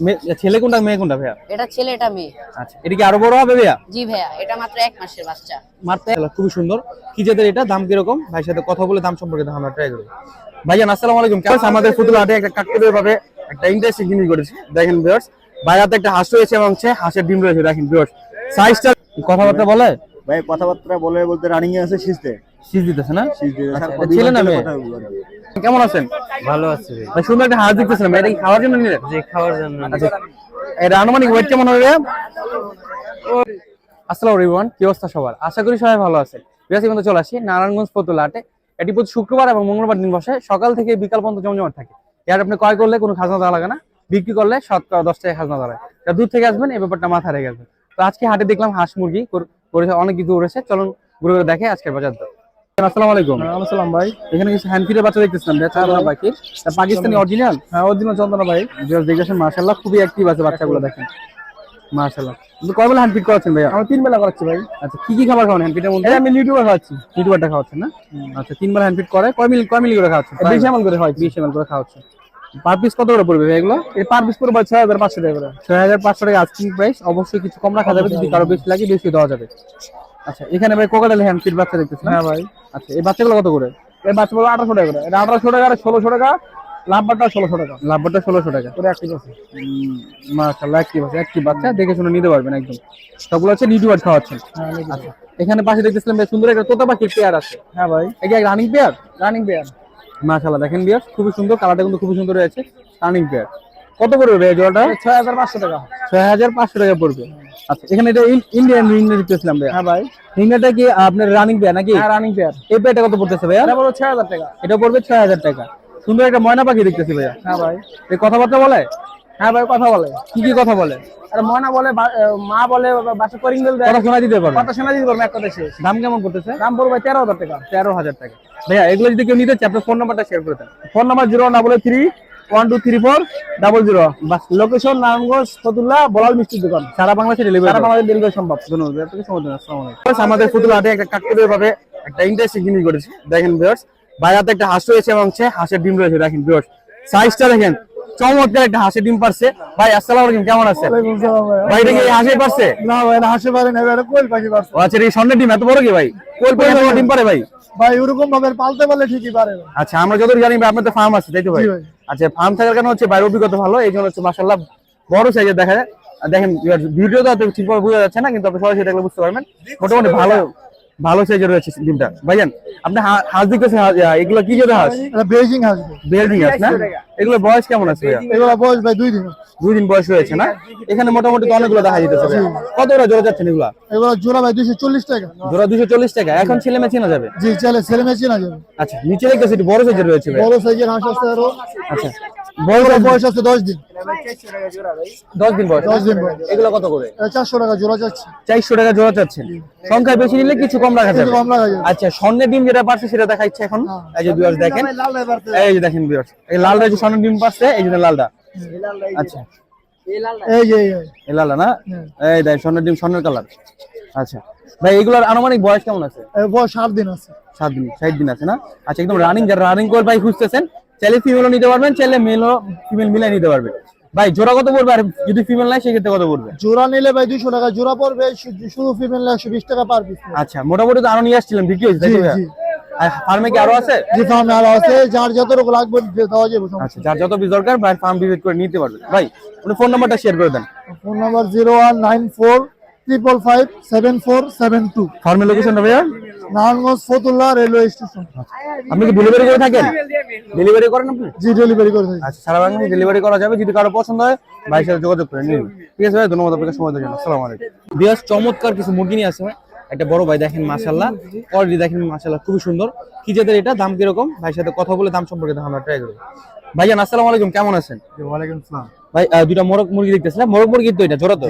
মে- ছেলে কোনটা মেয়ে কোনটা ভাইয়া? এটা ছেলে এটা মেয়ে। আচ্ছা এটা কি আরও বড় হবে ভাইয়া? জি ভাইয়া এটা মাত্র এক মাসের বাচ্চা। মারতে খুবই সুন্দর। কি জাতের এটা? দাম কীরকম? ভাইয়ের সাথে কথা বলে দাম সম্পর্কে আমরা ট্রাই করব। ভাইজান আসসালামু আলাইকুম। কেমন আছেন? আমাদের ফুতুল হাটে একটা কাকতালীয় ভাবে একটা ইন্টারেস্টিং জিনিস করেছে দেখেন ভিউয়ার্স হাতে একটা হাঁস রয়েছে এবং হচ্ছে হাঁসের ডিম রয়েছে। দেখেন ভিউয়ার্স সাইজটা কথাবার্তা বলে? ভাই কথাবার্তা বলে বলতে রানিং এ আছে সিজতে সিজ দিতেছে না? সিজ দিয়ে আচ্ছা, ছেলে না মেয়ে? কেমন আছেন? ভালো আছে ভাই। সুন্দর একটা হাঁস দেখতেছিলাম। এটা কি খাওয়ার জন্য নিলেন? যে খাওয়ার জন্য আচ্ছা এটা আনুমানিক ওয়েট কেমন হবে? আসসালামু আলাইকুম কি অবস্থা সবার? আশা করি সবাই ভালো আছে বিরাসি কিন্তু চলে আসি নারায়ণগঞ্জ পতুল হাটে। এটি প্রতি শুক্রবার এবং মঙ্গলবার দিন বসে। সকাল থেকে বিকাল পর্যন্ত জমজমাট থাকে। এর আপনি ক্রয় করলে কোনো খাজনা দেওয়া লাগে না। বিক্রি করলে শতকরা দশ টাকা খাজনা লাগে। এটা দূর থেকে আসবেন এই ব্যাপারটা মাথায় রেখে আসবেন। তো আজকে হাটে দেখলাম হাঁস মুরগি কর- অনেক কিছু করেছে চলুন ঘুরে ঘুরে দেখে আজকের বাজার দর। আসসালামু আলাইকুম। আসসালাম ভাই। এখানে কিছু হ্যান্ড ফিডের বাচ্চা দেখতেছিলাম পাখির পাকিস্তানি অরিজিনাল হ্যাঁ অরিজিনাল চন্দনা ভাই। জাস্ট দেখেছেন মাশাআল্লাহ খুবই অ্যাক্টিভ আছে বাচ্চাগুলো দেখেন। মাশাআল্লাহ। কিন্তু কয় বেলা হ্যান্ড ফিড করাচ্ছেন আমি তিন বেলা করাচ্ছি ভাই। আচ্ছা কি কি খাবার খাওয়ান হ্যান্ড ফিডের মধ্যে? এই আমি ইউটিউবে খাওয়াচ্ছি। ইউটিউবারটা খাওয়াচ্ছেন না? আচ্ছা হ্যান্ড ফিড করে কয় মিলি কয় মিলি করে খাওয়াচ্ছেন? করে খাওয়াচ্ছি। বিশ এমএল করে খাওয়াচ্ছেন। পার পিস কত করে পড়বে ভাই এগুলো? এই পার পিস পড়বে ছয় হাজার পাঁচশো টাকা করে। ছয় হাজার পাঁচশো টাকা আস্কিং প্রাইস অবশ্যই কিছু কম রাখা যাবে যদি কারও বেশি লাগে বেশি দেওয়া যাবে। আচ্ছা এখানে ভাই কোকাটেল ফিড বাচ্চা দেখতেছেন? হ্যাঁ ভাই। আচ্ছা এই বাচ্চাগুলো কত করে? এই বাচ্চা পড়বে আঠারোশো টাকা করে। এটা আঠারোশো টাকা আর ষোলোশো টাকা লাভবারটা ষোলোশো টাকা। লাভবারটা ষোলোশো টাকা। করে একটি আছে। মাশাআল্লাহ একটি বাচ্চা একটি বাচ্চা। দেখে শুনে নিতে পারবেন একদম। সবগুলো হচ্ছে নিউটিউবার খাওয়াচ্ছেন। হ্যাঁ আচ্ছা এখানে পাশে দেখতেছিলাম বেশ সুন্দর একটা তোতা পাখির পেয়ার আছে। হ্যাঁ ভাই। এই রানিং পেয়ার? Running pair. মাশাআল্লাহ দেখেন বিয়ার খুবই সুন্দর কালারটা কিন্তু খুবই সুন্দর রয়েছে। Running pair. কত পড়বে ভাই এই জোড়াটা? ছয় হাজার পাঁচশো টাকা। ছয় হাজার পাঁচশো টাকা পড়বে। আচ্ছা এখানে এটা ইন্ডিয়ান রিংটা দেখতেছিলাম ভাইয়া। হ্যাঁ ভাই। রিংটা কি আপনার রানিং পেয়ার নাকি? হ্যাঁ রানিং পেয়ার এই পেয়ারটা কত পড়তেছে ভাইয়া? এটা পড়বে ছয় হাজার টাকা। এটা পড়বে ছয় হাজার টাকা। সুন্দর একটা ময়না পাখি দেখতেছি ভাইয়া। হ্যাঁ ভাই। এই কথাবার্তা বলে? হ্যাঁ ভাই কথা বলে। কি কি কথা বলে? আর ময়না বলে মা বলে বাসা করিং বেল দেয় কথা শোনা দিতে পারবে। কথা শোনা দিতে পারব এক কথা শেষ। দাম কেমন পড়তেছে? দাম পড়বে তেরো হাজার টাকা। তেরো হাজার টাকা। ভাইয়া এগুলো যদি কেউ নিতে চায় আপনার ফোন নাম্বারটা শেয়ার করে দেন। ফোন নাম্বার জিরো না বলে three one two three four double zero location Narayanganj Fatullah বলাল মিষ্টির দোকান সারা বাংলাদেশে ডেলিভারি সারা বাংলাদেশ ডেলিভারি সম্ভব। ধন্যবাদ আপনাকে আলাইকুম। আমাদের হাটে একটা কাকতালীয় ভাবে একটা ইন্টারেস্টিং জিনিস করেছি দেখেন ভিউয়ার্স বাইরে একটা হাঁস রয়েছে এবং হচ্ছে হাঁসের ডিম রয়েছে। দেখেন ভিউয়ার্স সাইজটা দেখেন চমৎকার একটা হাঁসের ডিম পারছে। ভাই আসসালামু আলাইকুম কেমন আছেন? ভাই। এটা কি পারছে? না ভাই না হাসে পারে না কোয়েল পাখি পারছে। আচ্ছা এই স্বর্ণের ডিম? এত বড় কি ভাই? কোল পাখি এত ডিম পারে ভাই? ভাই ওরকম ভাবে পালতে পারলে ঠিকই পারে। আচ্ছা আমরা যতদূর জানি তো ফার্ম আছে তাই তো ভাই। আচ্ছা ফার্ম থাকার কারণে হচ্ছে বাইরের অভিজ্ঞতা ভালো, এই জন্য হচ্ছে মাসাল্লাহ বড় সাইজের দেখা যায়। দেখেন ভিডিও তো ঠিকভাবে বোঝা যাচ্ছে না, কিন্তু আপনি সরাসরি দেখলে বুঝতে পারবেন। মোটামুটি ভালো ভালো সাইজের রয়েছে ডিমটা। ভাইজান আপনি হাঁস দেখতেছেন এগুলো কি জাতের হাঁস? এটা বেজিং হাসবে বেজিং হাঁস না? এগুলো বয়স কেমন আছে এগুলো বয়স ভাই দুই দিন দুই দিন বয়স হয়েছে না? এখানে মোটামুটি তো অনেকগুলো দেখা যেতেছে। কত ওরা জোড়া যাচ্ছেন এগুলা? এগুলো জোড়া ভাই দুইশো চল্লিশ টাকা। জোড়া দুশো চল্লিশ টাকা। এখন ছেলে মেয়ে চেনা যাবে? জি চলে ছেলে মেয়ে চেনা যাবে। আচ্ছা নিচে দেখতেছি বড় সাইজের রয়েছে। বড় সাইজের হাঁস আছে আরও। আচ্ছা। বড় বয়স আছে দশ দিন। দশ দিন বয়স। দশ দিন বয়স। এগুলো কত করে? চারশো টাকা জোড়া যাচ্ছে। চারশো টাকা জোড়া সংখ্যা বেশি নিলে কিছু কম রাখা যাবে। কম রাখা যাবে। আচ্ছা স্বর্ণের ডিম যেটা পারছে সেটা দেখা ইচ্ছে এখন। এই যে বিয়ার্স দেখেন। এই যে দেখেন বিয়ার্স এই লালটা যে স্বর্ণের ডিম পারছে এই যে লালটা। আচ্ছা। এই যে এই লালটা না? এই দেখ স্বর্ণের ডিম স্বর্ণের কালার। আচ্ছা। ভাই এগুলোর আনুমানিক বয়স কেমন আছে? বয়স সাত দিন আছে। সাত দিন ষাট দিন আছে না? আচ্ছা একদম রানিং যারা রানিং করে ভাই খুঁজতেছেন চাইলে ফিমেলও নিতে পারবেন চাইলে মেলও ফিমেল মিলাই নিতে পারবেন ভাই জোড়া কত পড়বে? আর যদি ফিমেল নাই সেক্ষেত্রে কত পড়বে? জোড়া নিলে ভাই দুইশো টাকা জোড়া পড়বে শুধু ফিমেল একশো বিশ টাকা পার পিস আচ্ছা মোটামুটি তো আরও নিয়ে আসছিলাম বিক্রি হয়েছে ফার্মে কি আরও আছে? জি ফার্মে আরও আছে যার যতটুকু লাগবে দেওয়া যাবে আচ্ছা যার যত পিস দরকার ভাই ফার্ম ভিজিট করে নিতে পারবেন ভাই আপনি ফোন নাম্বারটা শেয়ার করে দেন। Phone number zero one nine four triple five seven four seven two ফার্মের লোকেশনটা ভাইয়া? নারায়ণগঞ্জ ফতুল্লাহ রেলওয়ে স্টেশন আপনি কি ডেলিভারি করে থাকেন? ডেলিভারি করেন আপনি? জি ডেলিভারি করে থাকি। আচ্ছা সারা বাংলাদেশে ডেলিভারি করা যাবে। যদি কারও পছন্দ হয় ভাইয়ের সাথে যোগাযোগ করে নিন। ঠিক আছে ভাই ধন্যবাদ আপনাকে সময় দেওয়ার জন্য। আসসালামু আলাইকুম। বিয়াস চমৎকার কিছু মুরগি নিয়ে আসছে একটা বড় ভাই দেখেন মাশাল্লাহ কোয়ালিটি দেখেন মাশাল্লাহ খুবই সুন্দর। কি জাতের এটা? দাম কীরকম? ভাইয়ের সাথে কথা বলে দাম সম্পর্কে আমরা ট্রাই করব। ভাইজান আসসালামু আলাইকুম। কেমন আছেন? ওয়ালাইকুম আসসালাম। ভাই দুইটা মোরগ মুরগি দেখতেছিলাম। মোরগ মুরগি তো এটা জোড়া তো?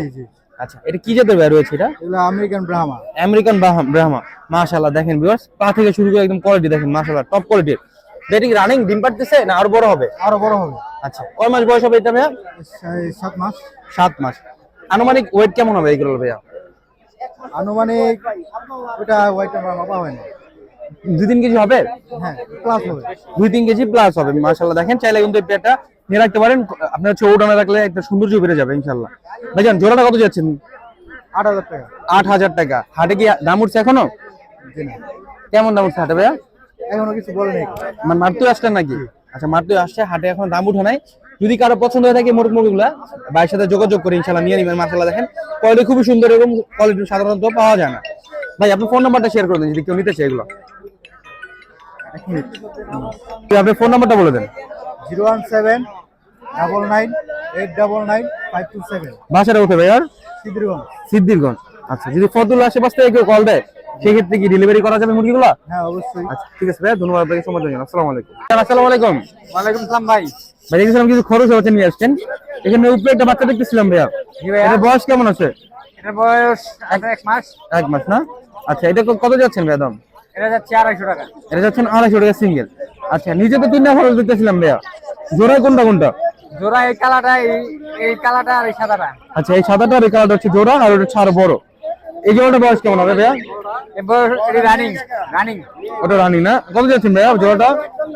আচ্ছা এটা কি জাতের ভাই রয়েছে এটা? এগুলো আমেরিকান ব্রাহ্মা। আমেরিকান ব্রাহ্মা মাশাআল্লাহ দেখেন ভিউয়ার্স পা থেকে শুরু করে একদম কোয়ালিটি দেখেন মাশাআল্লাহ টপ কোয়ালিটির কি রানিং ডিম পাড়তেছে না আরও বড় হবে? আরও বড় হবে। আচ্ছা কয় মাস বয়স হবে এটা ভাইয়া? এই সাত মাস। সাত মাস। আনুমানিক ওয়েট কেমন হবে এইগুলো ভাইয়া? আনুমানিক ওটা ওয়াইট মাপা হয় না। দুই তিন কেজি হবে? হ্যাঁ প্লাস হবে। দুই তিন কেজি প্লাস হবে মাশাআল্লাহ। দেখেন চাইলে কিন্তু পেয়ারটা নিয়ে রাখতে পারেন। আপনার হচ্ছে ওটানে রাখলে একটা সৌন্দর্য বেড়ে যাবে ইনশাল্লাহ ভাইজান জোড়াটা কত যাচ্ছেন? আট হাজার টাকা। আট হাজার টাকা। হাটে কি দাম উঠছে এখনও? কেমন দাম উঠছে হাটে ভাইয়া? এখনও কিছু বলে নেই। মানে মারতেও আসছেন নাকি? আচ্ছা মারতেও আসছে হাটে এখন দাম উঠে নাই। যদি কারও পছন্দ হয়ে থাকে মোরগ মুরগিগুলা ভাইয়ের সাথে যোগাযোগ করে ইনশাল্লাহ নিয়ে নিবেন মাসাল্লাহ দেখেন। কোয়ালিটি খুবই সুন্দর এবং কোয়ালিটি সাধারণত পাওয়া যায় না। ভাই আপনি ফোন নাম্বারটা শেয়ার করে দিন যদি কেউ নিতে চায় এগুলো। আপনি ফোন নাম্বারটা বলে দেন। Zero one seven double nine eight double nine five two seven. বাসাটা উঠে ভাই আর সিদ্ধিরগঞ্জ। সিদ্দিরগঞ্জ আচ্ছা যদি ফতুল আশেপাশ থেকে কেউ কল দেয় সেক্ষেত্রে কি ডেলিভারি করা যাবে মুরগিগুলো? হ্যাঁ অবশ্যই। আচ্ছা ঠিক আছে ভাই ধন্যবাদ আপনাকে সময় দেওয়ার জন্য। আসসালামু আলাইকুম। আসসালামু আলাইকুম। ওয়ালাইকুম আসসালাম ভাই। ভাই দেখেছিলাম কিছু খরচ হচ্ছে নিয়ে আসছেন। এখানে উপরে একটা বাচ্চা দেখতেছিলাম ভাইয়া। এটা বয়স কেমন আছে? এটার বয়স এক মাস। এক মাস না? আচ্ছা এটা কত যাচ্ছেন ভাইয়া দাম? এটা যাচ্ছে আড়াইশো টাকা। এটা যাচ্ছেন আড়াইশো টাকা সিঙ্গেল। আচ্ছা নিচে তো তিনটা খরচ দেখতেছিলাম ভাইয়া। জোড়া কোনটা কোনটা? জোড়া এই কালাটা এই কালাটা আর এই সাদাটা। আচ্ছা এই সাদাটা আর এই হচ্ছে জোড়া আর ওটা আরও বড়। এই জোড়াটা বয়স কেমন হবে ভাইয়া? এবার এটি রানিং রানিং ওটা রানি না? কত যাচ্ছেন ভাইয়া জোড়াটা?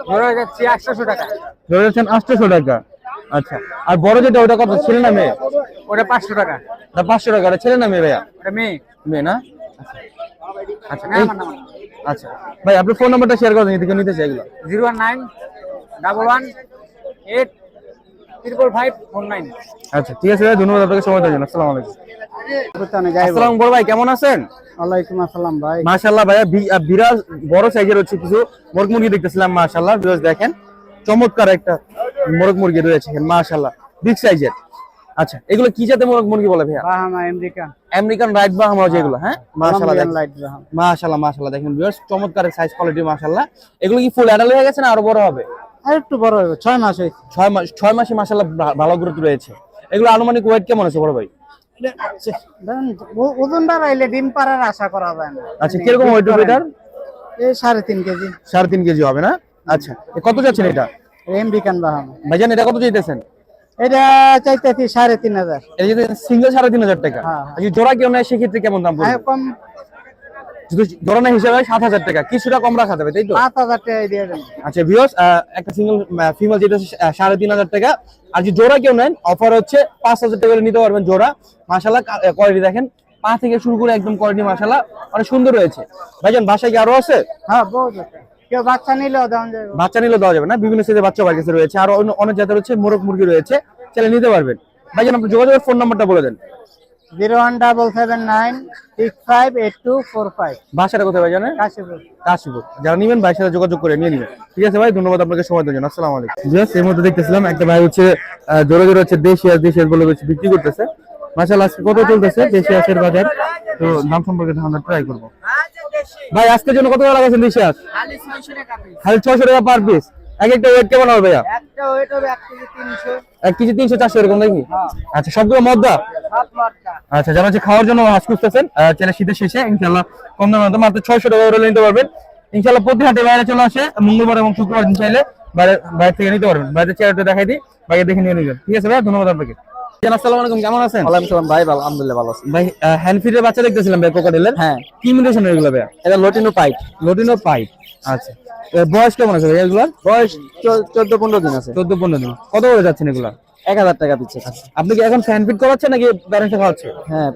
জোড়া যাচ্ছে একশোশো টাকা। জোড়া যাচ্ছেন আটশোশো টাকা। আচ্ছা আর বড় যেটা ওটা কত? ছেলে না মেয়ে? ওটা পাঁচশো টাকা। না পাঁচশো টাকা ওটা ছেলে না মেয়ে ভাইয়া? ওটা মেয়ে। মেয়ে না? আচ্ছা না, আচ্ছা। ভাই আপনি ফোন নাম্বারটা শেয়ার করে দিন যদি কেউ নিতে চাই এগুলো। Zero one nine double one eight triple five four nine. আচ্ছা ঠিক আছে ভাই ধন্যবাদ আপনাকে সময় দেওয়ার জন্য। আসসালামু আলাইকুম। আসসালাম বড় ভাই কেমন আছেন? ওয়ালাইকুম আসসালাম ভাই। মাশাআল্লাহ ভাইয়া বড় সাইজের হচ্ছে কিছু মোরগ মুরগি দেখতেছিলাম মাশাআল্লাহ। ভিউয়ার্স দেখেন চমৎকার একটা মোরগ মুরগি রয়েছে মাশাআল্লাহ। বিগ সাইজের আচ্ছা এগুলো কি জাতের মোরগ মুরগি বলে ভাইয়া? বাহামা আমেরিকান। আমেরিকান রাইট বা আমরা যেগুলো হ্যাঁ? মাশাআল্লাহ দেখেন। Light Bahama. মাশাআল্লাহ মাশাআল্লাহ দেখেন ভিউয়ার্স চমৎকার সাইজ কোয়ালিটি মাশাআল্লাহ। এগুলো কি ফুল অ্যাডাল্ট হয়ে গেছে না আরও বড় হবে? আর একটু বড় হবে ছয় মাস হয়েছে। ছয় মাস ছয় মাসে মাশাআল্লাহ ভালো গ্রোথ রয়েছে। এগুলো আনুমানিক ওয়েট কেমন আছে বড় ভাই? ধরেন, ও- ওজনটা রাইলে ডিম পাড়ার আশা করা যায় না। আচ্ছা কীরকম ওয়েট হবে এটার? এই সাড়ে তিন কেজি। সাড়ে তিন কেজি হবে না? আচ্ছা কত যাচ্ছেন এটা? American Bahama. ভাইজান এটা কত চাইতেছেন? এটা চাইতেছি সাড়ে তিন হাজার। এটা যদি সিঙ্গেল সাড়ে তিন হাজার টাকা। হ্যাঁ, যদি জোড়া কেউ নেয় সেক্ষেত্রে কেমন দাম পড়বে? কম যদি জোড়া নেয় হিসাবে সাত হাজার টাকা। কিছুটা কম রাখা যাবে তাই তো? পাঁচ হাজার টাকা দিয়ে দেন। আচ্ছা ভিউস একটা সিঙ্গেল ফিমেল যেটা সাড়ে তিন হাজার টাকা। আর যদি জোড়া কেউ নেন অফার হচ্ছে পাঁচ হাজার টাকা নিতে পারবেন জোড়া। মাসাল্লাহ কোয়ালিটি দেখেন। পা থেকে শুরু করে একদম কোয়ালিটি মাসাল্লাহ অনেক সুন্দর রয়েছে। ভাইজান বাসায় কি আরও আছে? হ্যাঁ বহুত আছে। কেউ বাচ্চা নিলেও দেওয়া যাবে। বাচ্চা নিলে দেওয়া যাবে না বিভিন্ন সাইজের বাচ্চা আমার কাছে রয়েছে আর অন্য অনেক জাতের হচ্ছে মোরগ মুরগি রয়েছে চাইলে নিতে পারবেন। ভাইজান আপনার যোগাযোগের ফোন নাম্বারটা বলে দেন। Zero one double seven nine six five eight two four five. বাসাটা কোথায় ভাইজানের কাশীপুর। কাশীপুর। যারা নিবেন ভাইয়ের সাথে যোগাযোগ করে নিয়ে নিবেন। ঠিক আছে ভাই ধন্যবাদ আপনাকে সময় দেওয়ার জন্য। আসসালামু আলাইকুম। জাস্ট এর মধ্যে দেখতেছিলাম একটা ভাই হচ্ছে জোরে জোরে হচ্ছে দেশি আর দেশের বলে হচ্ছে বিক্রি করতেছে। মাশাআল্লাহ, আজকে কত চলতেছে? দেশি আজের বাজার। তো দাম সম্পর্কে ধারণা ট্রাই করব। ভাই, আজকের জন্য কত টাকা লাগাচ্ছেন দেশি আজ খালি ছয়শো টাকা পার পিস এক একটা ওয়েট কেমন হবে ভাইয়া? এক কেজি তিনশো, চারশো এরকম নাকি? আচ্ছা সবগুলো মদ্দা? আচ্ছা যারা হচ্ছে খাওয়ার জন্য হাঁস খুঁজতেছেন চাইলে শীতের শেষে ইনশাল্লাহ কম দামের মধ্যে মাত্র ছয়শো টাকা করে নিতে পারবেন। ইনশাল্লাহ প্রতি হাটে বাইরে চলে আসে, মঙ্গলবার এবং শুক্রবার দিন চাইলে বাইরে বাইরে থেকে নিতে পারবেন। বাইরে চেয়ারটা দেখাই দিই, বাইরে দেখে নিয়ে নিবেন। ঠিক আছে ভাই ধন্যবাদ আপনাকে। আসসালামু আলাইকুম কেমন আছেন? ওয়ালাইকুম সালাম ভাই ভালো আলহামদুলিল্লাহ ভালো আছি। ভাই হ্যান্ড ফিটের বাচ্চা দেখতেছিলাম ভাই কোকাটেলের হ্যাঁ। কি মিউটেশন এগুলো ভাই? এটা লটিনো পাইপ লোটিনো পাইপ আচ্ছা। বয়স কেমন আছে ভাই এগুলোর? বয়স চোদ্দ পনেরো দিন আছে। চোদ্দ পনেরো দিন। কত করে যাচ্ছেন এগুলা? এক হাজার টাকা দিচ্ছে আপনি কি এখন ফ্যান করাচ্ছেন নাকি প্যারেন্টসে খাওয়াচ্ছে হ্যাঁ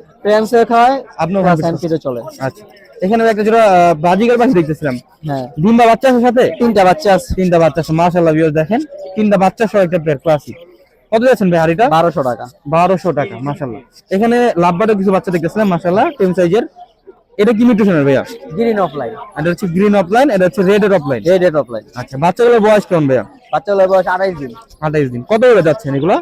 চলে। আচ্ছা। এখানে একটা জোড়া আহ, বাজিকার পাখি দেখতেছিলাম। হ্যাঁ। ডিম্বা বাচ্চা আছে সাথে? তিনটা বাচ্চা আছে। তিনটা বাচ্চা আছে মাশাআল্লাহ ভিউয়ার্স দেখেন। তিনটা বাচ্চা সহ একটা ক্লাসিক কত যাচ্ছেন ভাই হাড়িটা? বারোশো টাকা। বারোশো টাকা মাশাআল্লাহ। এখানে লাভবাটের কিছু বাচ্চা দেখতেছিলাম মাশাআল্লাহ টেন সাইজের। এটা কি মিউটেশনের ভাইয়া? গ্রিন অফলাইন এটা হচ্ছে গ্রিন অফলাইন এটা হচ্ছে রেড এর অফলাইন রেড রেড অফলাইন আচ্ছা বাচ্চাগুলোর বয়স কেমন ভাইয়া? বাচ্চাগুলোর বয়স আড়াইশ দিন। আঠাইশ দিন। কত করে যাচ্ছেন এগুলো?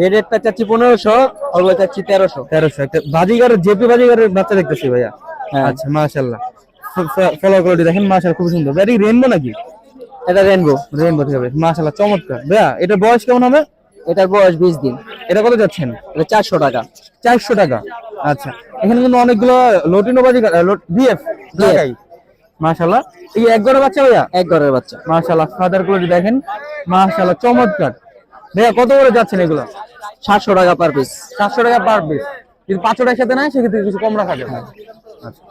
রেড রেডটা চাচ্ছি পনেরোশো ওগুলো চাচ্ছি তেরোশো। তেরোশো। একটা বাজিগারের জেপি বাজিগারের বাচ্চা দেখতেছি ভাইয়া। হ্যাঁ। আচ্ছা মাশাআল্লাহ। ফলো কোয়ালিটি দেখেন মাশাআল্লাহ খুব সুন্দর। এটা রেনবো নাকি? এটা রেনবো রেনবো ঠিক হবে মাশাআল্লাহ চমৎকার। ভাইয়া এটার বয়স কেমন হবে? এটার বয়স বিশ দিন। এটা কত যাচ্ছেন? এটা চারশো টাকা। চারশো টাকা। আচ্ছা। এখানে কিন্তু অনেকগুলো লটিনো বাজি বিএফ ঢাকাই এই এক গড়ের বাচ্চা ভাইয়া? এক ঘরের বাচ্চা। মাশাআল্লাহ। ফাদার কোয়ালিটি দেখেন। মাশাআল্লাহ চমৎকার। ভাইয়া কত করে যাচ্ছেন এগুলো? সাতশো টাকা পার পিস সাতশো টাকা পার পিস যদি পাঁচশো সাথে নেয় সেক্ষেত্রে কিছু কম রাখা যাবে। আচ্ছা।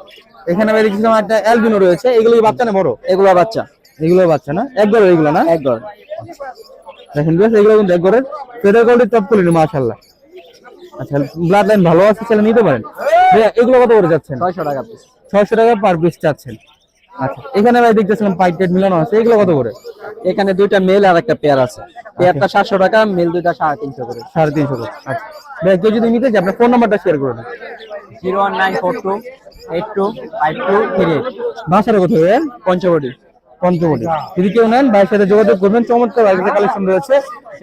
এখানে বাইরে কিছু একটা অ্যালবিনো রয়েছে। এগুলো বাচ্চা না বড়? এগুলো বাচ্চা। এগুলো বাচ্চা না? একবার এগুলো না? এক ঘর। দেখেন বেশ এগুলো কিন্তু এক করে ফেদার কোয়ালিটি টপ কোয়ালিটি মাশাআল্লাহ। আচ্ছা ব্লাড লাইন ভালো আছে তাহলে নিতে পারেন। ভাইয়া এগুলো কত করে যাচ্ছেন? ছয়শো টাকা পিস ছয়শো টাকা পার পিস চাচ্ছেন। আচ্ছা এখানে ভাই দেখতেছিলাম পাইপ টেট মিলানো আছে এগুলো কত করে? এখানে দুইটা মেল আর একটা পেয়ার আছে। পেয়ারটা সাতশো টাকা মেল দুইটা সাড়ে তিনশো করে। সাড়ে তিনশো করে আচ্ছা। ভাই কেউ যদি নিতে চায় আপনার ফোন নাম্বারটা শেয়ার করে দেন। Zero one nine four two eight two five two three eight. ভাষাটা কোথায় ভাইয়া? পঞ্চবটি পঞ্চবটি যদি কেউ নেন, ভাইয়ের সাথে যোগাযোগ করবেন, চমৎকার ভাইয়ের কালেকশন রয়েছে।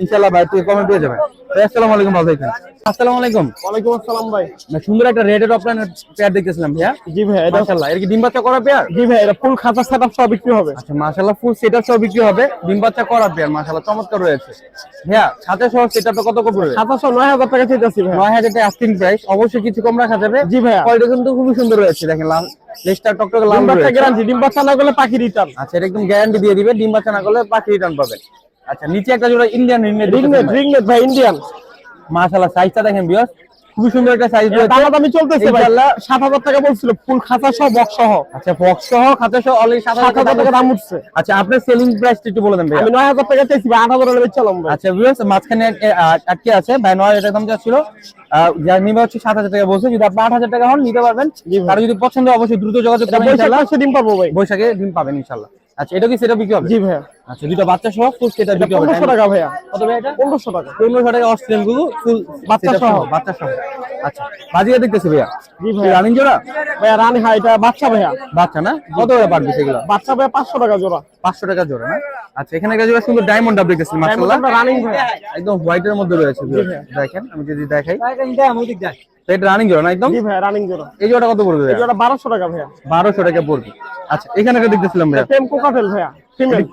ইনশাল্লাহ ভাই, তুই কমে পেয়ে যাবেন আসসালামু আলাইকুম থাকেন আসসালামু আলাইকুম। ওয়ালাইকুম আসসালাম ভাই। না, সুন্দর একটা রেডের অফলাইন পেয়ার দেখতেছিলাম ভাইয়া। জি ভাই এটা মাশাআল্লাহ এর কি ডিম বাচ্চা করা পেয়ার জি ভাই এটা ফুল খাতা সেটআপ সব বিক্রি হবে। আচ্ছা মাশাআল্লাহ ফুল সেটআপ সহ বিক্রি হবে। ডিম বাচ্চা করা পেয়ার মাশাআল্লাহ চমৎকার রয়েছে। ভাইয়া সাথে সহ সেটআপটা কত করে পড়বে? সাতাশশো নয় হাজার টাকা চাইতেছি ভাই। নয় হাজার টাকা আস্কিং প্রাইস অবশ্যই কিছু কম রাখা যাবে। জি ভাইয়া। কোয়ালিটি কিন্তু খুবই সুন্দর রয়েছে দেখেন লাল লেস্টার টকটকে লাল বাচ্চা গ্যারান্টি ডিম বাচ্চা না করলে পাখি রিটার্ন আচ্ছা এটা একদম গ্যারান্টি দিয়ে দিবে ডিম বাচ্চা না করলে পাখি রিটার্ন পাবেন আচ্ছা নিচে একটা জোড়া ইন্ডিয়ান রিংনেট রিংনেট রিংনেট ভাই ইন্ডিয়ান মাশাআল্লাহ সাইজটা দেখেন বিয়স খুবই সুন্দর একটা সাইজ রয়েছে। দামাদামি চলতেছে ভাই। সাত হাজার টাকা বলছিল ফুল খাতা সহ বক্স সহ। আচ্ছা বক্স সহ খাতা সহ অলরেডি সাত সাত হাজার টাকা দাম উঠছে। আচ্ছা আপনার সেলিং প্রাইসটা একটু বলে দেন ভাইয়া। আমি নয় হাজার টাকা চাইছি ভাই আট হাজার টাকা বেচলাম ভাই। আচ্ছা ভিউয়ার্স মাঝখানে আটকে আছে। ভাই নয় হাজার টাকা দাম ছিল যা নিবে হচ্ছে সাত হাজার টাকা বলছে। যদি আপনি আট হাজার টাকা হন নিতে পারবেন। আর যদি পছন্দ হয় অবশ্যই দ্রুত যোগাযোগ করবেন বৈশাখ ইনশাআল্লাহ। মাসে ডিম পাবো ভাই। বৈশাখে ডিম পাবেন ইনশাআল্লাহ। আচ্ছা এটা কি সেটা বিক্রি হবে? জি ভাইয়া। আচ্ছা দুটো বাচ্চা সহ ফুল সেটা বিক্রি হবে পনেরোশো টাকা ভাইয়া। কত ভাই এটা? পনেরোশো টাকা। পনেরোশো টাকা অস্ট্রেলিয়ান ফুল বাচ্চা সহ। বাচ্চা সহ। আচ্ছা বাজিয়ে দেখতেছি ভাইয়া? জি ভাইয়া। রানিং জোড়া? ভাইয়া রানি হ্যাঁ এটা বাচ্চা ভাইয়া। বাচ্চা না? কত করে পারবে সেগুলো? বাচ্চা ভাইয়া পাঁচশো টাকা জোড়া। পাঁচশো টাকা জোড়া না? আচ্ছা এখানে একটা জোড়া সুন্দর ডায়মন্ড ডাব দেখতেছি মাশাআল্লাহ। রানিং ভাইয়া। একদম হোয়াইটের মধ্যে রয়েছে ভাইয়া। দেখেন আমি যদি দেখাই। তো এটা রানিং জোড়া না একদম? জি ভাইয়া রানিং জোড়া। এই জোড়া কত পড়বে এই জোড়া বারোশো টাকা ভাইয়া। বারোশো টাকা পড়বে। আচ্ছা এখানে একটা দেখতেছিলাম ভাইয়া। টেম্পো কাটেল ভাইয়া ফিমেল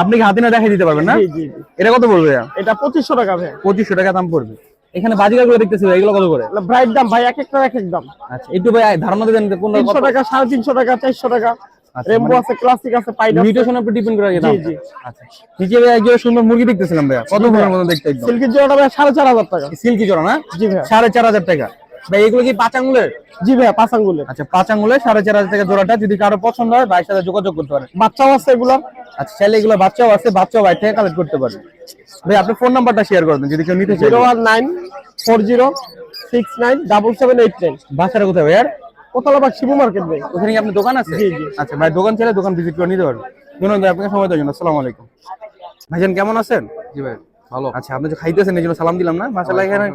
আপনি কি হাতে না দেখাই দিতে পারবেন না? জি জি জি। এটা কত পড়বে এটা পঁচিশশো টাকা ভাইয়া। পঁচিশশো টাকা দাম পড়বে। এখানে বাজিকার করে দেখতেছি এগুলো কত করে? ব্রাইট দাম ভাই এক একটা এক এক দাম। আচ্ছা একটু ভাই ধারণা যে কোনটা তিনশো টাকা সাড়ে তিনশো টাকা চারশো টাকা। আচ্ছা, রেমবো মানে- আছে ক্লাসিক আছে পাইড আছে। মিউটেশনের উপর ডিপেন্ড করে দাম। জি। আচ্ছা নিচে ভাই একজন সুন্দর মুরগি দেখতেছিলাম ভাইয়া। কত মতো দেখতে একদম? জোড়াটা ভাই টাকা। সিল্কি জোড়া না? জি সাড়ে চার হাজার টাকা। ভাই এগুলো কি পাঁচ আঙ্গুলের? জি ভাইয়া পাঁচ আঙ্গুলের। আচ্ছা পাঁচ আঙ্গুলের সাড়ে চার হাজার টাকা জোড়াটা যদি কারও পছন্দ হয় ভাইয়ের সাথে যোগাযোগ করতে পারেন। বাচ্চাও আছে এগুলার আচ্ছা চাইলে এগুলো বাচ্চাও আছে বাচ্চাও বাইরে থেকে কালেক্ট করতে পারবে ভাই আপনি ফোন নাম্বারটা শেয়ার করবেন যদি কেউ নিতে চায়। Zero one nine four zero six nine double seven eight nine. বাসাটা কোথায় ভাই আর কোথালাবাগ শিবু মার্কেট ভাই। ওখানে কি আপনার দোকান আছে? জি, জি। আচ্ছা ভাই দোকান ছেড়ে দোকান ভিজিট করে নিতে পারবেন ধন্যবাদ ভাই, আপনাকে সময় দেওয়ার জন্য। আসসালামু আলাইকুম। ভাইজান কেমন আছেন? জি ভাই। ভালো। আচ্ছা আপনি যে খাইতেছেন এই জন্য সালাম দিলাম না। মাশাআল্লাহ এখানে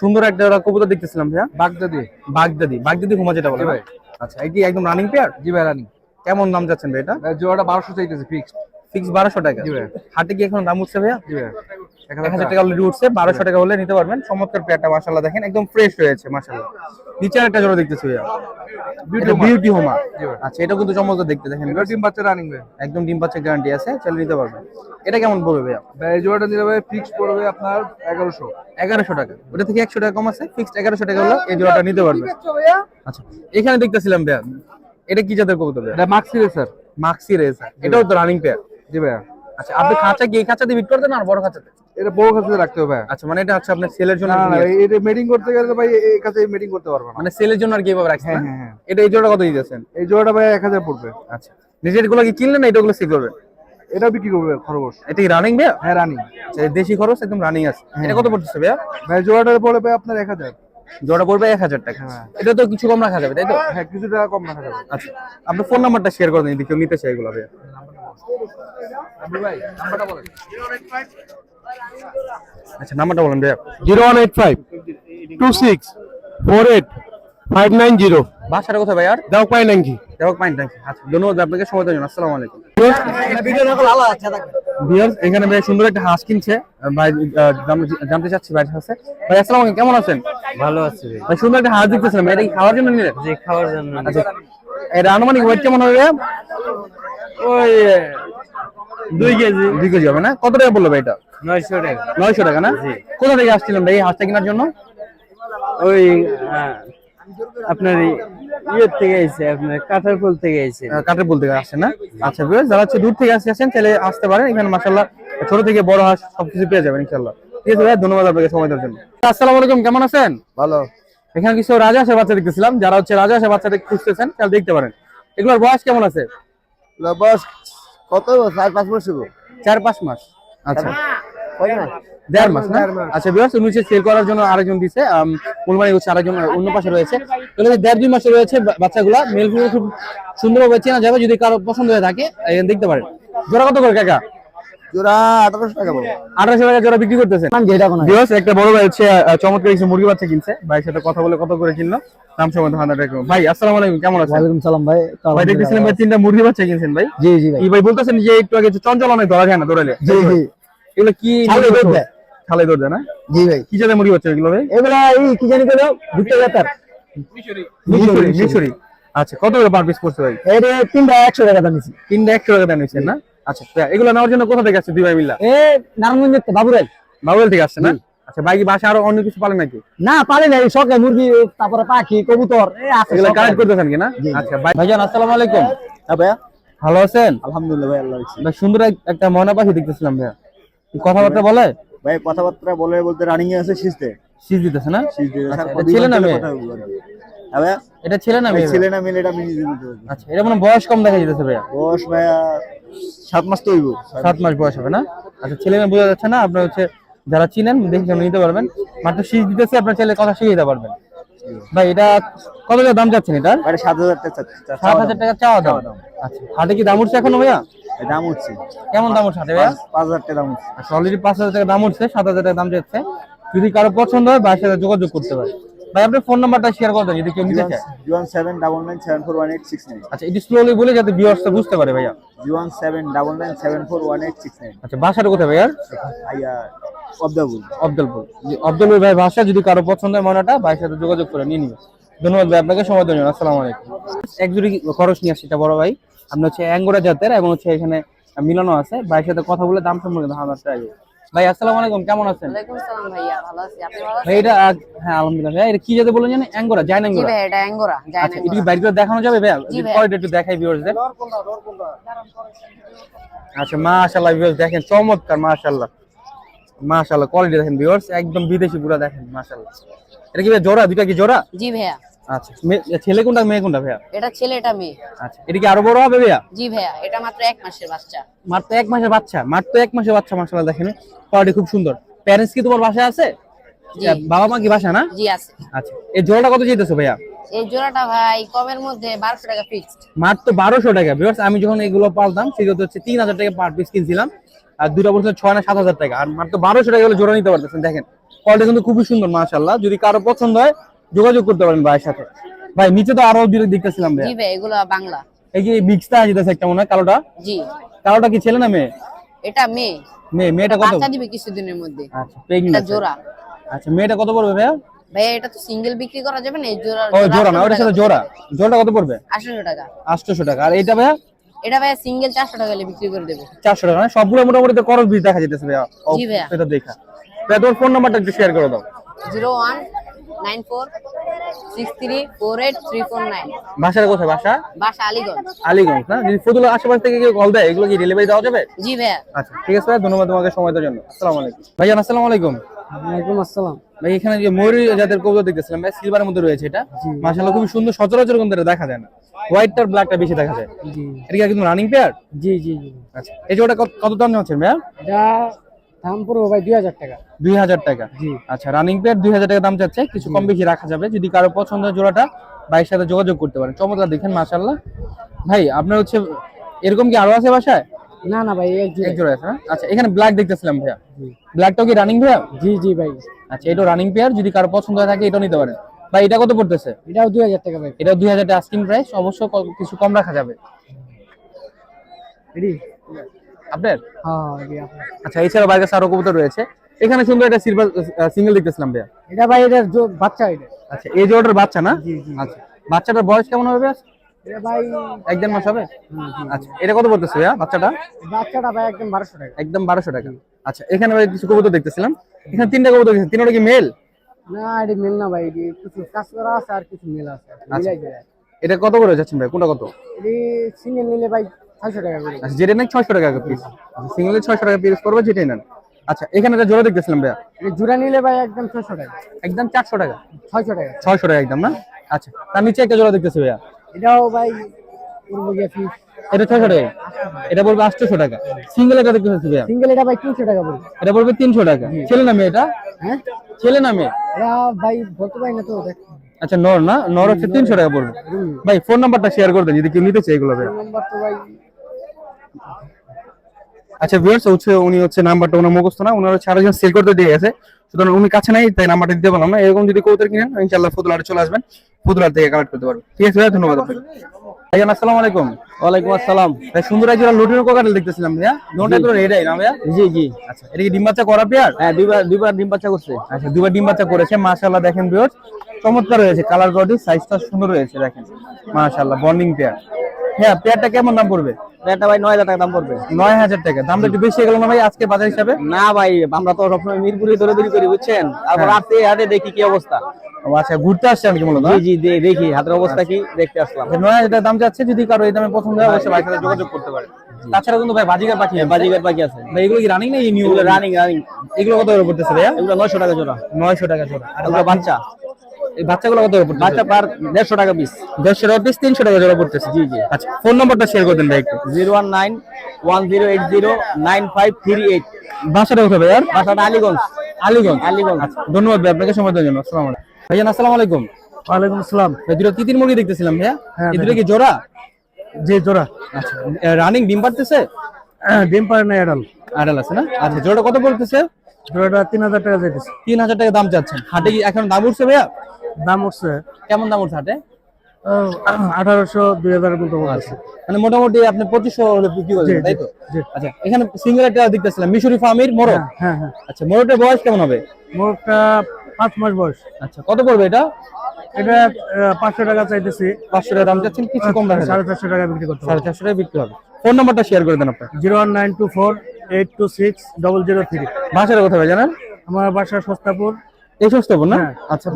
সুন্দর একটা কবুতর দেখতেছিলাম ভাইয়া। বাগদাদি। বাগদাদি। বাগদাদি ঘুমা যেটা বলে? ভাই। আচ্ছা এটি একদম রানিং পেয়ার জি ভাই রানি কেমন দাম যাচ্ছেন ভাই এটা? জোড়াটা বারোশো চাইতেছে ফিক্সড ফিক্স বারোশো টাকা। জি ভাই। হাটে কি এখন দাম উঠছে ভাইয়া? জি ভাই। এক এক হাজার টাকা অলরেডি উঠছে বারোশো টাকা হলে নিতে পারবেন। চমৎকার পেয়ারটা মাশাল্লাহ দেখেন একদম ফ্রেশ রয়েছে নিচে একটা জোড়া দেখতেছি ভাইয়া। বিউটি হোমা আচ্ছা এটা কিন্তু চমৎকার দেখতে দেখেন ডিম বাচ্চা রানিং ভাই। একদম ডিম পাচ্ছে গ্যারান্টি আছে চলে নিতে পারবেন। এটা কেমন পড়বে ভাইয়া? ভাই জোড়াটা নিলে ভাই ফিক্সড পড়বে আপনার এগারোশো। এগারোশো টাকা। ওটা থেকে একশো টাকা কম আছে ফিক্সড এগারোশো টাকা হলো এই জোড়াটা নিতে পারবে আচ্ছা এখানে দেখতেছিলাম ভাইয়া এটা কি জাতের কবুতর এটা মাক্সি রেসার মাক্সি রেসার এটাও তো রানিং পেয়ার জি ভাইয়া। আচ্ছা আপনি খাঁচা কি এই খাঁচাতে বিট করতেন আর বড় খাঁচাতে? এটা বড় কাছে রাখতে হবে আচ্ছা মানে এটা হচ্ছে আপনার সেলের জন্য না। এটা মেডিং করতে গেলে ভাই এই- কাছে মেডিং করতে পারবে না। মানে সেলের জন্য আর কি এভাবে রাখছেন হ্যাঁ, হ্যাঁ, হ্যাঁ। এটা এই জোড়া কত দিতেছেন? এই জোড়াটা ভাই এক হাজার পড়বে। আচ্ছা। নিজেরগুলো কি কিনলেন না এটাগুলো সেল করবেন? এটা বিক্রি করবে খরগোশ। এটা কি রানিং ভাইয়া? হ্যাঁ রানি আচ্ছা দেশি খরচ একদম রানিং আছে। এটা কত পড়তেছে ভাইয়া? ভাই জোড়াটা পড়ে ভাই আপনার এক হাজার। জোড়া পড়বে এক হাজার টাকা। হ্যাঁ। এটা তো কিছু কম রাখা যাবে তাই তো? হ্যাঁ কিছু টাকা কম রাখা যাবে। আচ্ছা আপনার ফোন নাম্বারটা শেয়ার করে দিন যদি কেউ নিতে চাই এগুলো ভাই নাম্বারটা বলেন। আচ্ছা নাম্বারটা বলেন ভাইয়া। Zero one eight five two six four eight five nine zero. বাসাটা কোথায় ভাই আর দাও পাই নাকি? দেওয়া পাইন থ্যাংক আচ্ছা ধন্যবাদ আপনাকে সময় দেওয়ার জন্য। আসসালামু আলাইকুম। ভিউয়ার্স এখানে ভাই সুন্দর একটা হাঁস কিনছে। ভাই জানতে- চাচ্ছি ভাইয়ের কাছে। ভাই আসসালামু আলাইকুম কেমন আছেন? ভালো আছে ভাই। ভাই সুন্দর একটা হাঁস দেখতেছিলাম। এটা কি খাওয়ার জন্য নিলেন? যে খাওয়ার জন্য আচ্ছা এটা আনুমানিক ওয়েট কেমন হবে ভাইয়া? ওই দুই কেজি। দুই কেজি হবে না? কত টাকা বলল ভাই এটা? নয়শো টাকা। নয়শো টাকা না? কোথা থেকে আসছিলেন ভাই এই হাঁসটা কেনার জন্য? ওই আপনার ইয়ের থেকে আইছে আপনার কাঁঠার ফুল থেকে আইছে আহ, কাঠের বলতে আসছেন না? আচ্ছা বেশ যারা হচ্ছে দূর থেকে আসতে আসেন চাইলে আসতে পারেন। এখানে মাসাল্লাহ ছোট থেকে বড় হাঁস সবকিছু পেয়ে যাবেন ইনশাল্লাহ ঠিক আছে ভাই ধন্যবাদ আপনাকে সময় দেওয়ার জন্য। আসসালামু আলাইকুম কেমন আছেন? ভালো। এখানে কিছু রাজা হাঁসের বাচ্চা দেখতেছিলাম। যারা হচ্ছে রাজা হাঁসের বাচ্চাদের খুঁজতেছেন তাহলে দেখতে পারেন। এগুলোর বয়স কেমন আছে? বাস কত চার পাঁচ মাস হবে চার পাঁচ মাস। আচ্ছা। দেড় মাস না? আচ্ছা বিয়াস উনি হচ্ছে সেল করার জন্য আরেকজন দিছে ফুলবাড়ি হচ্ছে আরেকজন অন্য পাশে রয়েছে। তাহলে দেড় দুই মাসে রয়েছে বাচ্চাগুলা। মেল খুব খুব সুন্দরভাবে চেনা যাবে যদি কারও পছন্দ হয়ে থাকে এখানে দেখতে পারেন। জোড়া কত করে কাকা? জোড়া আঠারোশো টাকা বলো আঠারোশো টাকা জোড়া বিক্রি করতেছেন একটা বড় ভাই হচ্ছে চমৎকার কিছু মুরগি বাচ্চা কিনছে। ভাইয়ের সাথে কথা বলে কত করে কিনলো? দাম সম্বন্ধে হাজার টাকা ভাই আসসালামু আলাইকুম কেমন আছেন? ওয়ালাইকুম সালাম ভাই ভাই দেখতেছিলেন ভাই তিনটা মুরগি বাচ্চা কিনছেন ভাই। জি জি ভাই। ভাই বলতেছেন যে একটু আগে চঞ্চল অনেক ধরা যায় না দৌড়ালে। জি জি। এগুলো কি দৌড় দেয়। না? জি ভাই। কি জাতের মুরগি বাচ্চা এগুলো ভাই? এগুলা এই কি জানি জাতার মিশরি। মিশরি। আচ্ছা কত করে পার পিস পড়ছে ভাই? এর তিনটা একশো টাকা দাম তিনটা একশো টাকা দাম নিচ্ছেন না? আচ্ছা এগুলো নেওয়ার জন্য কোথা থেকে আসছে দুই ভাই মিল্লা এ নারায়ণগঞ্জ বাবুরাই বাবুল থেকে আসছে না? আচ্ছা ভাই কি বাসা আরও অন্য কিছু পালেন নাকি? না পারে না এই মুরগি তারপরে পাখি কবুতর এ আছে এগুলো কালেক্ট করতেছেন কিনা জি। আচ্ছা ভাই ভাইজান আসসালামু আলাইকুম। হ্যাঁ ভাইয়া। ভালো আছেন? আলহামদুলিল্লাহ ভাই আল্লাহ। ভাই সুন্দর একটা ময়না পাখি দেখতেছিলাম ভাইয়া। কথাবার্তা বলে? ভাই কথাবার্তা বলে বলতে রানিং এ আছে সিস্টে শীষ দিতেছে না? সিস্টে আচ্ছা, এটা ছেলে না মেয়ে? হ্যাঁ ভাইয়া? এটা ছেলে না ভাই, মেয়ে ছেলে না মেয়ে এটা আমি নিজে বলতে পারব। না। আচ্ছা এটা মানে বয়স কম দেখা যেতেছে ভাইয়া। বয়স ভাইয়া সাত মাস তো হইব। সাত মাস বয়স হবে না? আচ্ছা ছেলে মেয়ে বোঝা যাচ্ছে না আপনার হচ্ছে যারা চিনেন দেখে শুনে নিতে পারবেন। মাত্র শীষ দিতেছে আপনার ছেলে কথা শিখে দিতে পারবেন। ভাই এটা কত টাকা দাম চাচ্ছেন এটা? সাত হাজার টাকা সাত হাজার টাকা চাওয়া দাম। আচ্ছা হাটে কি দাম উঠছে এখনও ভাইয়া? দাম উঠছে। কেমন দাম উঠছে হাটে ভাইয়া? পাঁচ হাজার টাকা দাম উঠছে। আচ্ছা অলরেডি পাঁচ হাজার টাকা দাম উঠছে সাত হাজার টাকা দাম যাচ্ছে যদি কারও পছন্দ হয় সাথে যোগাযোগ করতে পারে। ভাই আপনার ফোন নাম্বারটা শেয়ার করে দেন যদি কেউ নিতে চায়। Zero one seven double nine seven four one eight six nine. আচ্ছা এটি স্লোলি বলে যাতে ভিউয়ার্সটা বুঝতে পারে ভাইয়া। Zero one seven double nine seven four one eight six nine. আচ্ছা বাসাটা কোথায় ভাইয়ার আইয়া অবদাবুল আব্দুলপুর জি, ভাই ভাষা যদি কারও পছন্দের মনাটা ভাইয়ের সাথে যোগাযোগ করে নিয়ে নিবে। ধন্যবাদ ভাই আপনাকে সময় দেওয়ার আসসালামু আলাইকুম। এক জুড়ি খরচ নিয়ে আসছে এটা বড় ভাই। আপনার হচ্ছে অ্যাঙ্গোরা জাতের এবং হচ্ছে এখানে মিলানো আছে। ভাইয়ের সাথে কথা বলে দাম সম্পর্কে ধারণা চাই। ভাই আসসালামু আলাইকুম কেমন আছেন? ওয়ালাইকুম সালাম ভাইয়া ভালো আছি। আপনি ভালো আছেন? এটা হ্যাঁ আলহামদুলিল্লাহ। ভাই এটা কি জাতে বলেন জানেন অ্যাঙ্গোরা জাইন জি অ্যাঙ্গোরা। ভাই এটা অ্যাঙ্গোরা যায় আচ্ছা এটা কি বাইরে করে দেখানো যাবে? ভাই জি। পরে একটু দেখাই ভিউয়ার্সদের আচ্ছা মাশাআল্লাহ ভিউয়ার্স দেখেন চমৎকার মাশাআল্লাহ। মাশাআল্লাহ কোয়ালিটি দেখেন ভিউয়ার্স একদম বিদেশি পুরা দেখেন মাশাআল্লাহ। এটা কি ভাই জোড়া? দুইটা কি জোড়া? জি ভাইয়া। আচ্ছা ছেলে কোনটা মেয়ে কোনটা ভাইয়া? এটা ছেলে এটা মেয়ে। আচ্ছা এটা কি আরও বড় হবে ভাইয়া? জি ভাইয়া এটা মাত্র এক মাসের বাচ্চা। মাত্র এক মাসের বাচ্চা মাত্র এক মাসের বাচ্চা মাশাআল্লাহ দেখেন কোয়ালিটি খুব সুন্দর। প্যারেন্টস কি তোমার বাসায় আছে? বাবা মা কি বাসা না? জি আছে। আচ্ছা এই জোড়াটা কত চাইতেছো ভাইয়া? এই জোড়াটা ভাই কমের মধ্যে বারোশো টাকা ফিক্সড মাত্র বারোশো টাকা ভিউয়ার্স আমি যখন এগুলো পালতাম সেগুলো হচ্ছে তিন হাজার টাকা পার পিস কিনছিলাম আর দুটা বছর ছয় না সাত হাজার টাকা আর মাত্র বারোশো টাকা হলে জোড়া নিতে পারতেছেন দেখেন। কোয়ালিটি কিন্তু খুবই সুন্দর মাশাল্লাহ যদি কারও পছন্দ হয় যোগাযোগ করতে পারেন ভাইয়ের সাথে। ভাই নিচে তো আরও দূরে দেখতেছিলাম ভাই জি ভাই এগুলো বাংলা। এই যে মিক্সটা যেতেছে একটা মনে হয় কালোটা? জি। কালোটা কি ছেলে না মেয়ে? এটা মেয়ে। মেয়ে মেয়েটা কত? বাচ্চা দিবে কিছুদিনের মধ্যে। আচ্ছা প্রেগনেন্ট এটা জোড়া। আচ্ছা মেয়েটা কত পড়বে ভাইয়া? ভাইয়া এটা তো সিঙ্গেল বিক্রি করা যাবে না এই জোড়া ও জোড়া না ওটার সাথে জোড়া। জোড়াটা কত পড়বে? আঠারোশো টাকা। আটশোশো টাকা। আর এটা ভাইয়া? এটা ভাইয়া সিঙ্গেল চারশো টাকা হলে বিক্রি করে দেবো। চারশো টাকা না সবগুলো মোটামুটি তো করস বীজ দেখা যেতেছে ভাইয়া। ও, জি ভাইয়া। এটা দেখা। ভাইয়া তোমার ফোন নাম্বারটা একটু শেয়ার করে দাও। Zero one nine four six three four eight three four nine. বাসাটা কোথায়? বাসা? বাসা আলিগঞ্জ। আলিগঞ্জ না? যদি ফতুল্লা আশেপাশ থেকে কেউ কল দেয় এগুলো কি ডেলিভারি দেওয়া যাবে? জি ভাইয়া। আচ্ছা ঠিক আছে ভাই ধন্যবাদ তোমাকে সময় দেওয়ার জন্য। আসসালামু আলাইকুম। ভাইজান আসসালামু আলাইকুম। ওয়ালাইকুম আসসালাম। ভাই এখানে যে ময়ূরী জাতের কবুতর দেখতেছিলাম ভাই সিলভারের মধ্যে রয়েছে এটা। মাশাআল্লাহ খুবই সুন্দর সচরাচর দেখা যায় না। হোয়াইটটার ব্ল্যাকটা বেশি দেখা যায়। জি। এটা কি একদম রানিং পেয়ার জি জি জি। আচ্ছা এই জোড়া কত কত দাম হচ্ছে ভাইয়া? এটা দাম পড়ব ভাই দুই হাজার টাকা। দুই হাজার টাকা? জি। আচ্ছা রানিং পেয়ার দুই হাজার টাকা দাম চাচ্ছে কিছু কম বেশি রাখা যাবে যদি কারও পছন্দ হয় জোড়াটা ভাইয়ের সাথে যোগাযোগ করতে পারেন। চমৎকার দেখেন মাশাআল্লাহ। ভাই আপনার হচ্ছে এরকম কি আরও আছে বাসায়? না না ভাই এক এক জোড়া আছে না? আচ্ছা এখানে ব্ল্যাক দেখতেছিলাম ভাইয়া। ব্ল্যাকটাও কি রানিং ভাইয়া জি জি ভাই। আচ্ছা এটা রানিং পেয়ার যদি কারও পছন্দ হয়ে থাকে এটাও নিতে পারেন। ভাই এটা কত পড়তেছে? এটাও দুই হাজার টাকা ভাই। এটা দুই হাজার টাকা আস্কিং প্রাইস অবশ্য কিছু কম রাখা যাবে। রেডি আপনার? হ্যাঁ আপনার। আচ্ছা এছাড়া বাইরের কাছে আরও কবুতর রয়েছে। এখানে সুন্দর একটা সিলভার সিঙ্গেল দেখতেছিলাম ভাইয়া। এটা ভাই এটার বাচ্চা এটা। আচ্ছা এই জোড়াটার বাচ্চা না। আচ্ছা বাচ্চাটার বয়স কেমন হবে এটা ভাই এক মাস হবে? আচ্ছা এটা কত ভাইয়া বাচ্চাটা? বাচ্চাটা ভাই একদম বারোশো টাকা। একদম বারোশো টাকা। আচ্ছা এখানে ভাই কিছু কবুতর দেখতেছিলাম। এখানে তিনটা কবুতর দেখতেছি তিনটা কি মেল না এটা মেল না ভাই কিছু কাজ করা আছে আর কিছু মেল আছে। এটা কত করে যাচ্ছেন ভাই? কোনটা কত? সিঙ্গেল নিলে ভাই ছয়শো টাকা করে আচ্ছা যেটা নেন ছয়শো টাকা পিস সিঙ্গেলে ছয়শো টাকা পিস করবে যেটাই নেন। আচ্ছা এখানে একটা জোড়া দেখতেছিলাম ভাইয়া। জোড়া নিলে ভাই একদম ছয়শো টাকা। একদম চারশো টাকা। ছয়শো টাকা। ছয়শো টাকা একদম না? আচ্ছা তার নিচে একটা জোড়া দেখতেছি ভাইয়া। এটাও ভাই এটা ছয়শো টাকা। এটা পড়বে আটশোশো টাকা। সিঙ্গেল এটা ভাইয়া। সিঙ্গেল এটা ভাই তিনশো টাকা পড়বে। এটা পড়বে তিনশো টাকা। ছেলে না মেয়ে এটা? হ্যাঁ? ছেলে না মেয়ে? এটা ভাই বলতে পারি না তো আচ্ছা নর না? নর হচ্ছে তিনশো টাকা পড়বে। ভাই ফোন নাম্বারটা শেয়ার করে দেন যদি কেউ নিতে চাই এগুলো নাম্বার তো ভাই আচ্ছা ভিউয়ার্স হচ্ছে উনি হচ্ছে নাম্বারটা ওনার মুখস্থ না ওনার হচ্ছে আরেকজন সেল করতে দিয়ে গেছে। সুতরাং উনি কাছে নাই তাই নাম্বারটা দিতে পারলাম না। এরকম যদি কৌতর কিনেন ইনশাআল্লাহ ফুতুলাটে চলে আসবেন। ফুতুলার থেকে কালেক্ট করতে পারবেন। ঠিক আছে ভাইয়া ধন্যবাদ আপনাকে। ভাইজান আসসালামু আলাইকুম। ওয়ালাইকুম আসসালাম। ভাই সুন্দর একজন লুটিনো কোকাটেল দেখতেছিলাম ভাইয়া। নোটা তো এটাই না ভাইয়া? জি জি। আচ্ছা এটা কি ডিম বাচ্চা করা পেয়ার? হ্যাঁ দুইবার দুইবার ডিম বাচ্চা করছে। আচ্ছা দুইবার ডিম বাচ্চা করেছে মাশাআল্লাহ দেখেন ভিউয়ার্স চমৎকার হয়েছে কালার বডি সাইজটা সুন্দর হয়েছে দেখেন। মাশাআল্লাহ বন্ডিং পেয়ার হ্যাঁ পেয়ারটা কেমন দাম পড়বে? এটা ভাই নয় হাজার টাকা দাম পড়বে। নয় হাজার টাকা। দামটা একটু বেশি গেল না ভাই আজকে বাজার হিসাবে? না ভাই আমরা তো সবসময় মিরপুরে ধরে ধরে করি বুঝছেন? তারপর আসতে হাটে দেখি কি অবস্থা। আচ্ছা ঘুরতে আসছে আমি মূলত জি জি দেখি হাতের অবস্থা কি দেখতে আসলাম। আচ্ছা, নয় হাজার টাকা দাম যাচ্ছে যদি কারও এই দামে পছন্দ হয় অবশ্যই ভাইয়ের সাথে যোগাযোগ করতে পারে। তাছাড়া কিন্তু ভাই বাজিকার পাখি আছে। বাজিগার বাকি আছে। ভাই এগুলো কি রানিং না এই নিউ রানিং রানিং এগুলো কত করে পড়তেছে ভাইয়া? এগুলো নয়শো টাকা জোড়া। নয়শো টাকা জোড়া। আর বাচ্চা। এই বাচ্চাগুলো কত করে পড়তেছে? বাচ্চা পার দেড়শো টাকা পিস দেড়শো টাকা পিস তিনশো টাকা জোড়া পড়তেছে। জি জি। আচ্ছা ফোন নাম্বারটা শেয়ার করে দেন ভাই একটু। Zero one nine one zero eight zero nine five three eight. বাসাটা কোথায় ভাইয়ার বাসাটা আলীগঞ্জ। আলিগঞ্জ। আলীগঞ্জ। আচ্ছা ধন্যবাদ ভাই আপনাকে সময় দেওয়ার জন্য। আসসালামু আলাইকুম। ভাইজান আসসালামু আলাইকুম। ওয়ালাইকুম আসসালাম। ভাই দুটো তিতির মুরগি দেখতেছিলাম ভাইয়া। হ্যাঁ, এই দুটো কি জোড়া? যে জোড়া। আচ্ছা রানিং ডিম পারতেছে? ডিম পারে না এডাল আড়াল আছে না? আচ্ছা জোড়া কত পড়তেছে? জোড়াটা তিন হাজার টাকা যাইতেছে। তিন হাজার টাকা দাম চাচ্ছেন। হাটে কি এখন দাম উঠছে ভাইয়া? দাম উঠছে? কেমন দাম উঠছে হাটে? আঠারোশো দুই হাজার মতো আছে। মানে মোটামুটি আপনি পঁচিশশো হলে বিক্রি করবেন তাই তো? আচ্ছা এখানে সিঙ্গেল একটা দেখতেছিলাম মিশরি ফার্মির মোরগ। হ্যাঁ হ্যাঁ আচ্ছা মোরগের বয়স কেমন হবে? মোটটা পাঁচ মাস বয়স। আচ্ছা কত পড়বে এটা? পাঁচশো টাকা চাইতেছি। পাঁচশো টাকা দাম চাচ্ছেন কিছু কম সাড়ে চারশো টাকা বিক্রি করতে সাড়ে চারশো টাকা বিক্রি হবে। ফোন নাম্বারটা শেয়ার করে দেন আপনার। Zero one nine two four eight two six double zero three. কোথায় জানেন? আমার বাসা সস্তাপুর। এই সমস্ত না? হ্যাঁ। আচ্ছা।